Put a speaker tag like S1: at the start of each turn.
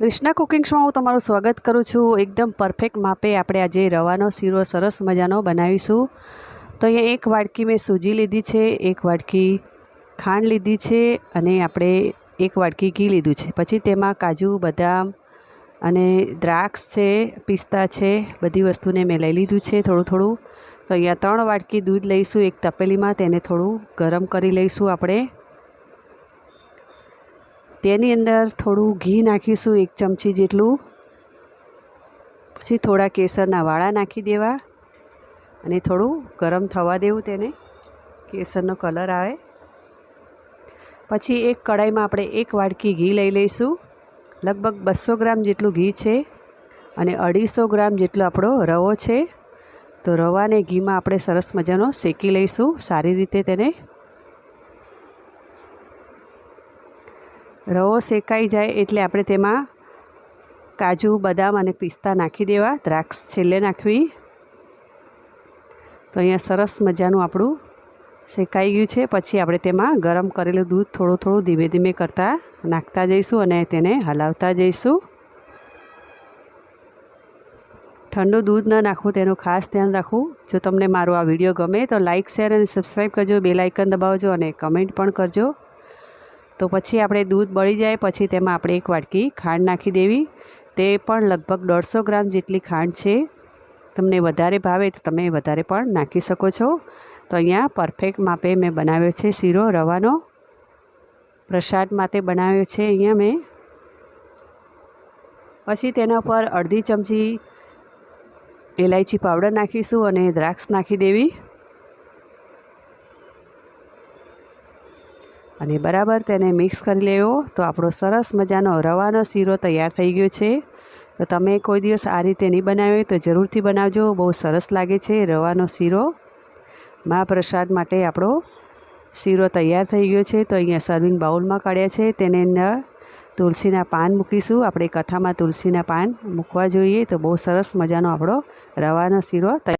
S1: કૃષ્ણા કુકિંગ્સમાં હું તમારું સ્વાગત કરું છું. એકદમ પરફેક્ટ માપે આપણે આજે રવાનો શીરો સરસ મજાનો બનાવીશું. તો અહીંયા એક વાડકી મેં સૂજી લીધી છે, એક વાડકી ખાંડ લીધી છે અને આપણે એક વાડકી ઘી લીધું છે. પછી તેમાં કાજુ, બદામ અને દ્રાક્ષ છે, પિસ્તા છે, બધી વસ્તુને મેં લઈ લીધું છે થોડું થોડું. તો અહીંયા ત્રણ વાડકી દૂધ લઈશું, એક તપેલીમાં તેને થોડું ગરમ કરી લઈશું આપણે. તેની અંદર થોડું ઘી નાખીશું, એક ચમચી જેટલું. પછી થોડા કેસરના વાળા નાખી દેવા અને થોડું ગરમ થવા દેવું તેને, કેસરનો કલર આવે. પછી એક કડાઈમાં આપણે એક વાડકી ઘી લઈ લઈશું. લગભગ બસો ગ્રામ જેટલું ઘી છે અને અઢીસો ગ્રામ જેટલો આપણો રવો છે. તો રવાને ઘીમાં આપણે સરસ મજાનો શેકી લઈશું, સારી રીતે તેને રવો શેકાઈ જાય એટલે આપણે તેમાં કાજુ, બદામ અને પિસ્તા નાખી દેવા. દ્રાક્ષ છેલ્લે નાખવી. તો અહીંયા સરસ મજાનું આપણું શેકાઈ ગયું છે. પછી આપણે તેમાં ગરમ કરેલું દૂધ થોડું થોડું ધીમે ધીમે કરતાં નાખતા જઈશું અને તેને હલાવતા જઈશું. ઠંડુ દૂધ ન નાખવું, તેનું ખાસ ધ્યાન રાખવું. જો તમને મારો આ વીડિયો ગમે તો લાઇક શેર અને સબસ્ક્રાઈબ કરજો. બે લાઇકન દબાવજો અને કમેન્ટ પણ કરજો. તો પછી આપણે દૂધ બળી જાય, પછી તેમાં આપણે એક વાટકી ખાંડ નાખી દેવી. તે પણ લગભગ દોઢસો ગ્રામ જેટલી ખાંડ છે. તમને વધારે ભાવે તો તમે વધારે પણ નાખી શકો છો. તો અહીંયા પરફેક્ટ માપે મેં બનાવ્યો છે શીરો રવાનો. પ્રસાદ માટે બનાવ્યો છે અહીંયા મેં. પછી તેના પર અડધી ચમચી એલાયચી પાવડર નાખીશું અને દ્રાક્ષ નાખી દેવી. અને બરાબર તેને મિક્સ કરી લેવો. તો આપણો સરસ મજાનો રવાનો શીરો તૈયાર થઈ ગયો છે. તો તમે કોઈ દિવસ આ રીતે નહીં બનાવ્યો તો જરૂરથી બનાવજો. બહુ સરસ લાગે છે રવાનો શીરો. મહાપ્રસાદ માટે આપણો શીરો તૈયાર થઈ ગયો છે. તો અહીંયા સર્વિંગ બાઉલમાં કાઢ્યા છે. તેને તુલસીના પાન મૂકીશું. આપણે કથામાં તુલસીના પાન મૂકવા જોઈએ. તો બહુ સરસ મજાનો આપણો રવાનો શીરો તૈયાર